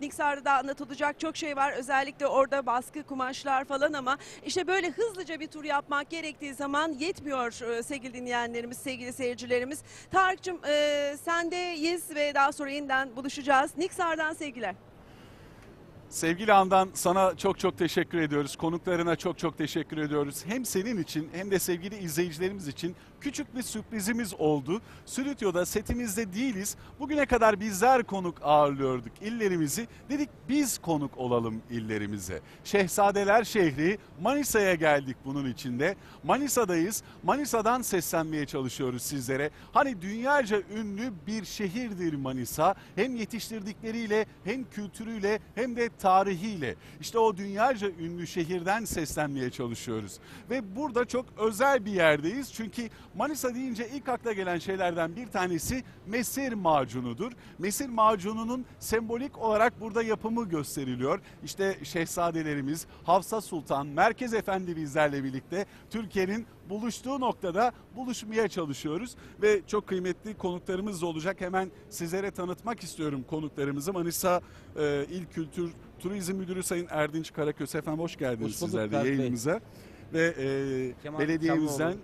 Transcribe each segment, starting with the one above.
Niksar'da da anlatılacak çok şey var. Özellikle orada baskı kumaşlar falan ama işte böyle hızlıca bir tur yapmak gerektiği zaman yetmiyor e, sevgili dinleyenlerimiz, sevgili seyircilerimiz. Tarık'cığım e, sendeyiz ve daha sonra yeniden buluşacağız. Niksar'dan sevgiler. Sevgili Handan sana çok çok teşekkür ediyoruz. Konuklarına çok çok teşekkür ediyoruz. Hem senin için hem de sevgili izleyicilerimiz için küçük bir sürprizimiz oldu. Stüdyoda setimizde değiliz. Bugüne kadar bizler konuk ağırlıyorduk illerimizi. Dedik biz konuk olalım illerimize. Şehzadeler şehri Manisa'ya geldik bunun içinde. Manisa'dayız. Manisa'dan seslenmeye çalışıyoruz sizlere. Hani dünyaca ünlü bir şehirdir Manisa. Hem yetiştirdikleriyle hem kültürüyle hem de tarihiyle. İşte o dünyaca ünlü şehirden seslenmeye çalışıyoruz. Ve burada çok özel bir yerdeyiz. Çünkü Manisa deyince ilk akla gelen şeylerden bir tanesi mesir macunudur. Mesir macununun sembolik olarak burada yapımı gösteriliyor. İşte şehzadelerimiz Hafsa Sultan, Merkez Efendi bizlerle birlikte Türkiye'nin buluştuğu noktada buluşmaya çalışıyoruz ve çok kıymetli konuklarımız olacak. Hemen sizlere tanıtmak istiyorum konuklarımızı. Manisa e, İl Kültür Turizm Müdürü Sayın Erdinç Karaköse efendim hoş geldiniz Hoş bulduk sizler de Tarık Bey. Ve e, Kemal belediyemizden.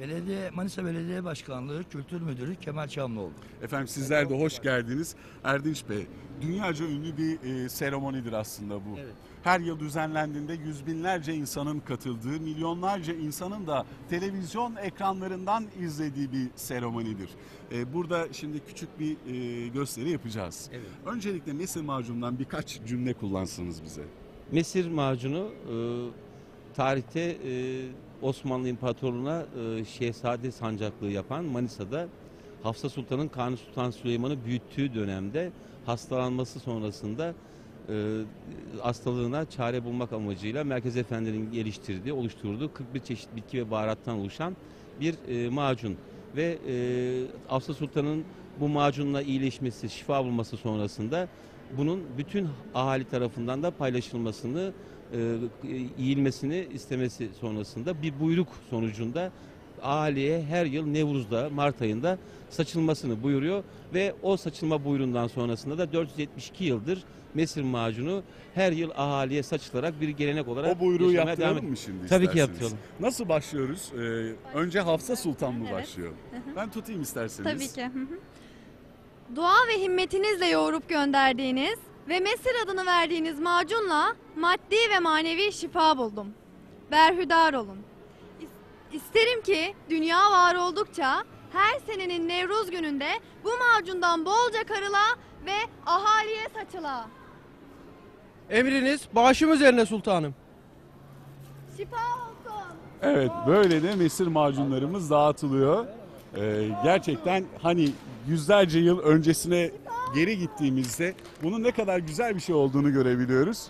Belediye Manisa Belediye Başkanlığı Kültür Müdürü Kemal Çamlıoğlu. efendim sizler de hoş geldiniz. Erdinç Bey dünyaca ünlü bir e, seremonidir aslında bu. Evet. Her yıl düzenlendiğinde yüz binlerce insanın katıldığı, milyonlarca insanın da televizyon ekranlarından izlediği bir seremonidir. E, burada şimdi küçük bir e, gösteri yapacağız. Evet. Öncelikle Mesir Macun'dan birkaç cümle kullansanız bize. Mesir macunu e, tarihte e, Osmanlı İmparatorluğu'na e, şehzade sancaklığı yapan Manisa'da Hafsa Sultan'ın Kanuni Sultan Süleyman'ı büyüttüğü dönemde hastalanması sonrasında e, hastalığına çare bulmak amacıyla Merkez Efendi'nin geliştirdiği, oluşturduğu 41 çeşit bitki ve baharattan oluşan bir e, macun. Ve e, Hafsa Sultan'ın bu macunla iyileşmesi, şifa bulması sonrasında bunun bütün ahali tarafından da paylaşılmasını, e, yiyilmesini istemesi sonrasında bir buyruk sonucunda ahaliye her yıl Nevruz'da, Mart ayında saçılmasını buyuruyor ve o saçılma buyruğundan sonrasında da 472 yıldır Mesir macunu her yıl ahaliye saçılarak bir gelenek olarak O buyruğu yaptıralım devam mı şimdi Tabii ki yaptıralım. Nasıl başlıyoruz? Ee, önce Hafsa Sultan mı Evet. başlıyor? Ben tutayım isterseniz. Tabii ki. hı hı. Dua ve himmetinizle yoğurup gönderdiğiniz ve Mesir adını verdiğiniz macunla maddi ve manevi şifa buldum. Berhudar olun. İs- İsterim ki dünya var oldukça her senenin Nevruz gününde bu macundan bolca karıla ve ahaliye saçıla. Emriniz başım üzerine sultanım. Şifa olsun. Evet böyle de mesir macunlarımız dağıtılıyor. Ee, gerçekten hani yüzlerce yıl öncesine geri gittiğimizde bunun ne kadar güzel bir şey olduğunu görebiliyoruz.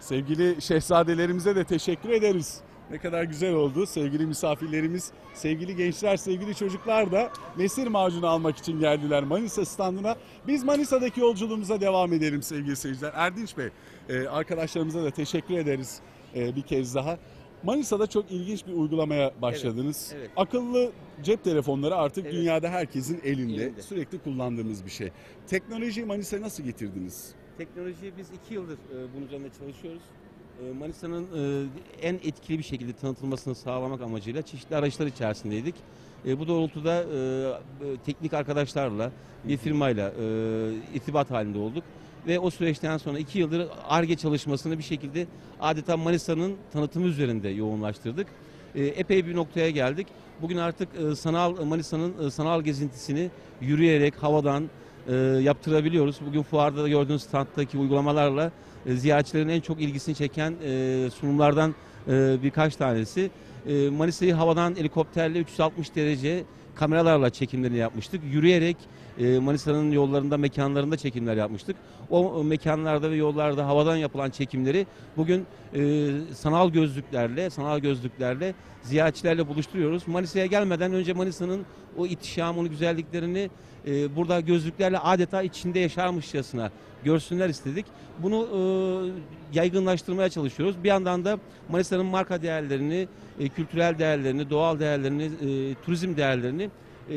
Sevgili şehzadelerimize de teşekkür ederiz. Ne kadar güzel oldu. Sevgili misafirlerimiz, sevgili gençler, sevgili çocuklar da mesir macunu almak için geldiler Manisa standına. Biz Manisa'daki yolculuğumuza devam edelim sevgili seyirciler. Erdinç Bey, e, arkadaşlarımıza da teşekkür ederiz e, bir kez daha. Manisa'da çok ilginç bir uygulamaya başladınız. evet. Akıllı cep telefonları artık Evet. dünyada herkesin elinde, Elinde. sürekli kullandığımız bir şey. Teknolojiyi Manisa'ya nasıl getirdiniz? Teknolojiyi biz iki yıldır e, bunun üzerinde çalışıyoruz. E, Manisa'nın e, en etkili bir şekilde tanıtılmasını sağlamak amacıyla çeşitli araçlar içerisindeydik. Bu doğrultuda teknik arkadaşlarla, bir firmayla irtibat halinde olduk. Ve o süreçten sonra iki yıldır ARGE çalışmasını bir şekilde adeta Manisa'nın tanıtımı üzerinde yoğunlaştırdık. E, epey bir noktaya geldik. Bugün artık e, sanal Manisa'nın e, sanal gezintisini yürüyerek havadan e, yaptırabiliyoruz. Bugün fuarda da gördüğünüz standdaki uygulamalarla e, ziyaretçilerin en çok ilgisini çeken sunumlardan birkaç tanesi. Manisa'yı havadan helikopterle 360 derece kameralarla çekimlerini yapmıştık. Yürüyerek e, Manisa'nın yollarında, mekanlarında çekimler yapmıştık. O mekanlarda ve yollarda havadan yapılan çekimleri bugün e, sanal gözlüklerle, sanal gözlüklerle ziyaretçilerle buluşturuyoruz. Manisa'ya gelmeden önce Manisa'nın o ihtişamını, güzelliklerini e, burada gözlüklerle adeta içinde yaşarmışçasına görsünler istedik. Bunu e, yaygınlaştırmaya çalışıyoruz. Bir yandan da Manisa'nın marka değerlerini, e, kültürel değerlerini, doğal değerlerini, e, turizm değerlerini e,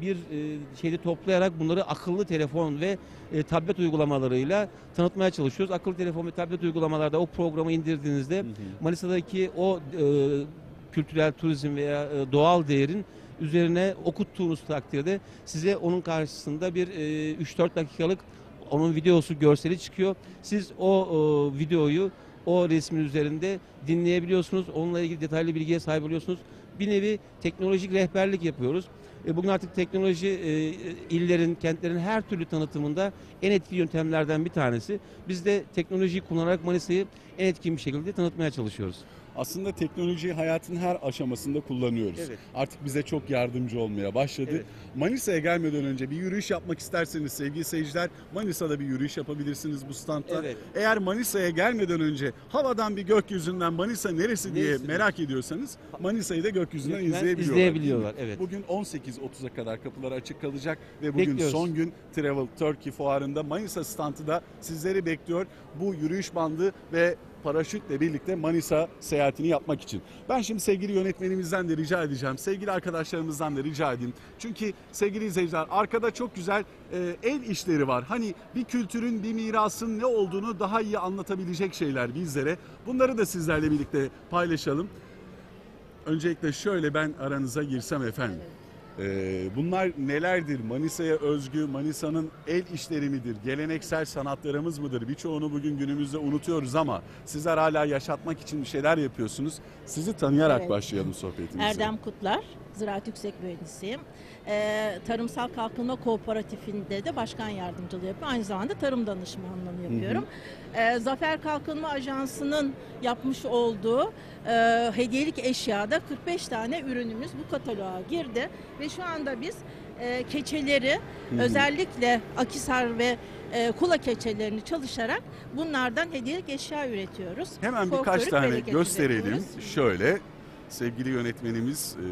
bir e, şeyde toplayarak bunları akıllı telefon ve e, tablet uygulamalarıyla tanıtmaya çalışıyoruz. Akıllı telefon ve tablet uygulamalarda o programı indirdiğinizde Manisa'daki o e, kültürel turizm veya e, doğal değerin üzerine okuttuğunuz takdirde size onun karşısında bir e, 3-4 dakikalık onun videosu, görseli çıkıyor. Siz o e, videoyu o resmin üzerinde dinleyebiliyorsunuz. Onunla ilgili detaylı bilgiye sahip oluyorsunuz. Bir nevi teknolojik rehberlik yapıyoruz. E, Bugün artık teknoloji e, illerin, kentlerin her türlü tanıtımında en etkili yöntemlerden bir tanesi. Biz de teknolojiyi kullanarak Manisa'yı en etkin bir şekilde tanıtmaya çalışıyoruz. Aslında teknolojiyi hayatın her aşamasında kullanıyoruz. Evet. Artık bize çok yardımcı olmaya başladı. Evet. Manisa'ya gelmeden önce bir yürüyüş yapmak isterseniz sevgili seyirciler Manisa'da bir yürüyüş yapabilirsiniz bu standta. Evet. Eğer Manisa'ya gelmeden önce havadan bir gökyüzünden Manisa neresi diye Neresi? merak ediyorsanız Manisa'yı da gökyüzünden Lütfen izleyebiliyorlar. izleyebiliyorlar, evet. Bugün 18.30'a kadar kapılar açık kalacak ve bugün Bekliyoruz. son gün Travel Turkey fuarında Manisa standı da sizleri bekliyor. Bu yürüyüş bandı ve paraşütle birlikte Manisa seyahatini yapmak için. Ben şimdi sevgili yönetmenimizden de rica edeceğim. Sevgili arkadaşlarımızdan da rica edeyim. Çünkü sevgili izleyiciler arkada çok güzel e, el işleri var. Hani bir kültürün, bir mirasın ne olduğunu daha iyi anlatabilecek şeyler bizlere. Bunları da sizlerle birlikte paylaşalım. Öncelikle şöyle ben aranıza girsem efendim. Ee, bunlar nelerdir? Manisa'ya özgü, Manisa'nın el işleri midir? Geleneksel sanatlarımız mıdır? Birçoğunu bugün günümüzde unutuyoruz ama sizler hala yaşatmak için bir şeyler yapıyorsunuz. Sizi tanıyarak Evet. başlayalım sohbetimize. Erdem Kutlar, ziraat yüksek mühendisiyim. Ee, Tarımsal Kalkınma Kooperatifinde de başkan yardımcılığı yapıyorum. Aynı zamanda tarım danışmanlığını yapıyorum. Ee, Zafer Kalkınma Ajansı'nın yapmış olduğu e, hediyelik eşyada 45 tane ürünümüz bu kataloğa girdi. Ve şu anda biz e, keçeleri hı. özellikle Akisar ve e, Kula keçelerini çalışarak bunlardan hediyelik eşya üretiyoruz. Hemen birkaç tane gösterelim. üretiyoruz. Şöyle sevgili yönetmenimiz e,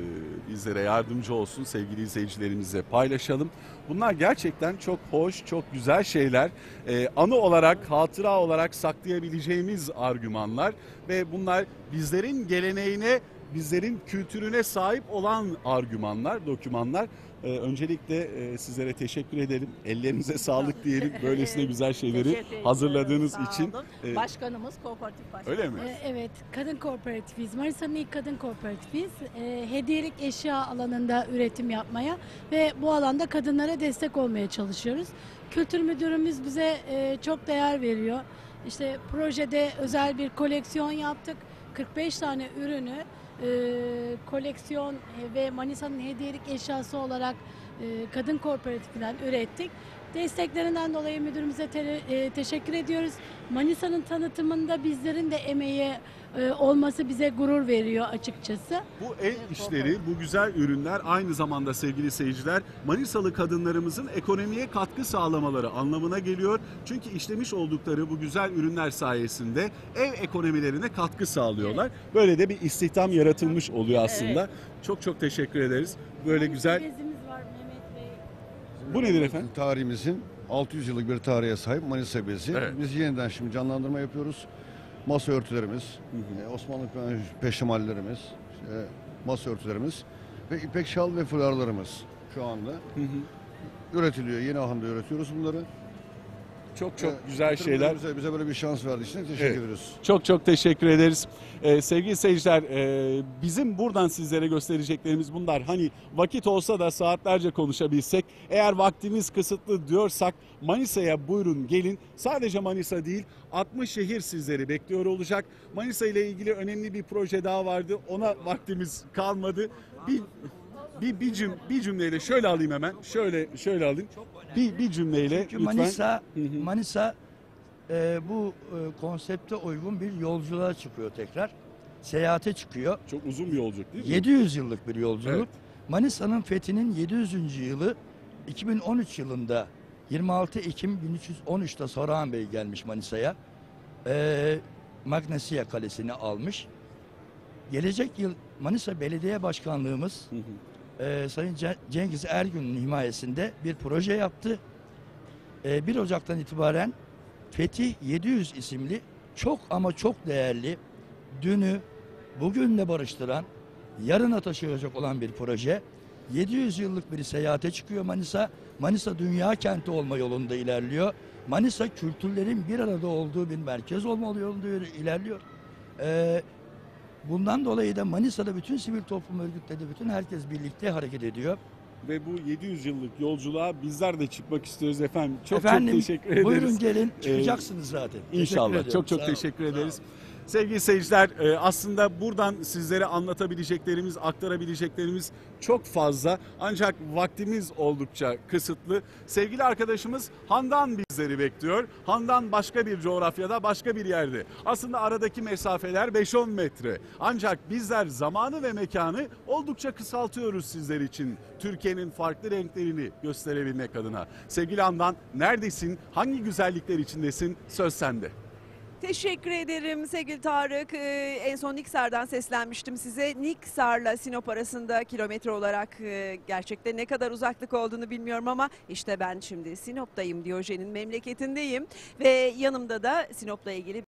bizlere yardımcı olsun. Sevgili izleyicilerimize paylaşalım. Bunlar gerçekten çok hoş, çok güzel şeyler. E, anı olarak, hatıra olarak saklayabileceğimiz argümanlar ve bunlar bizlerin geleneğine, bizlerin kültürüne sahip olan argümanlar, dokümanlar. E, öncelikle e, sizlere teşekkür edelim. Ellerinize sağlık diyelim. Böylesine güzel şeyleri Teşekkür ediyorum, hazırladığınız sağ için. olun. E, Başkanımız kooperatif başkanı. öyle mi? Ee, Evet, kadın kooperatifiyiz. Manisa'nın ilk kadın kooperatifiyiz. Ee, hediyelik eşya alanında üretim yapmaya ve bu alanda kadınlara destek olmaya çalışıyoruz. Kültür müdürümüz bize e, çok değer veriyor. İşte projede özel bir koleksiyon yaptık. 45 tane ürünü e, koleksiyon ve Manisa'nın hediyelik eşyası olarak kadın kooperatifinden ürettik. Desteklerinden dolayı müdürümüze te- e, teşekkür ediyoruz. Manisa'nın tanıtımında bizlerin de emeği e, olması bize gurur veriyor açıkçası. Bu el işleri, bu güzel ürünler aynı zamanda sevgili seyirciler Manisalı kadınlarımızın ekonomiye katkı sağlamaları anlamına geliyor. Çünkü işlemiş oldukları bu güzel ürünler sayesinde ev ekonomilerine katkı sağlıyorlar. Böyle de bir istihdam yaratılmış oluyor aslında. Çok çok teşekkür ederiz. Böyle güzel. Bu nedir efendim? Tarihimizin 600 yıllık bir tarihe sahip Manisa bezi. Evet. Biz yeniden şimdi canlandırma yapıyoruz. Masa örtülerimiz, e, Osmanlı pe- peştemallerimiz, e, masa örtülerimiz ve ipek şal ve fularlarımız şu anda üretiliyor. Yeni ahanda üretiyoruz bunları. Çok çok E, güzel şeyler. Bize, bize böyle bir şans verdiği için teşekkür Evet. ediyoruz. Çok çok teşekkür ederiz. Ee, sevgili seyirciler e, bizim buradan sizlere göstereceklerimiz bunlar. Hani vakit olsa da saatlerce konuşabilsek eğer vaktimiz kısıtlı diyorsak Manisa'ya buyurun gelin. Sadece Manisa değil 60 şehir sizleri bekliyor olacak. Manisa ile ilgili önemli bir proje daha vardı. Ona vaktimiz kalmadı. Bir bir bir, cüm, bir cümleyle şöyle alayım hemen. Şöyle şöyle alayım. Bir bir cümleyle Çünkü lütfen. Manisa, Hı hı. Manisa e, bu e, konsepte uygun bir yolculuğa çıkıyor tekrar. Seyahate çıkıyor. Çok uzun bir yolculuk değil mi? 700 yıllık bir yolculuk. Evet. Manisa'nın fethinin 700. yılı 2013 yılında 26 Ekim 1313'te Saruhan Bey gelmiş Manisa'ya. Ee, Magnesia Kalesi'ni almış. Gelecek yıl Manisa Belediye Başkanlığımız Hı hı. E, Sayın Ce- Cengiz Ergün'ün himayesinde bir proje yaptı. E, 1 Ocak'tan itibaren Fetih 700 isimli çok ama çok değerli dünü bugünle barıştıran yarına taşıyacak olan bir proje. 700 yıllık bir seyahate çıkıyor Manisa. Manisa dünya kenti olma yolunda ilerliyor. Manisa kültürlerin bir arada olduğu bir merkez olma yolunda ilerliyor. Ee, bundan dolayı da Manisa'da bütün sivil toplum örgütleri, bütün herkes birlikte hareket ediyor. Ve bu 700 yıllık yolculuğa bizler de çıkmak istiyoruz efendim. Çok Efendim, çok teşekkür ederiz. Buyurun gelin, çıkacaksınız zaten. Teşekkür İnşallah. Çok çok teşekkür ederiz. Sevgili seyirciler e, aslında buradan sizlere anlatabileceklerimiz, aktarabileceklerimiz çok fazla. Ancak vaktimiz oldukça kısıtlı. Sevgili arkadaşımız Handan bizleri bekliyor. Handan başka bir coğrafyada, başka bir yerde. Aslında aradaki mesafeler 5-10 metre. Ancak bizler zamanı ve mekanı oldukça kısaltıyoruz sizler için. Türkiye'nin farklı renklerini gösterebilmek adına. Sevgili Handan neredesin? Hangi güzellikler içindesin? Söz sende. Teşekkür ederim sevgili Tarık. Ee, en son Niksar'dan seslenmiştim size. Niksar'la Sinop arasında kilometre olarak e, gerçekten ne kadar uzaklık olduğunu bilmiyorum ama işte ben şimdi Sinop'tayım Diyojen'in memleketindeyim ve yanımda da Sinop'la ilgili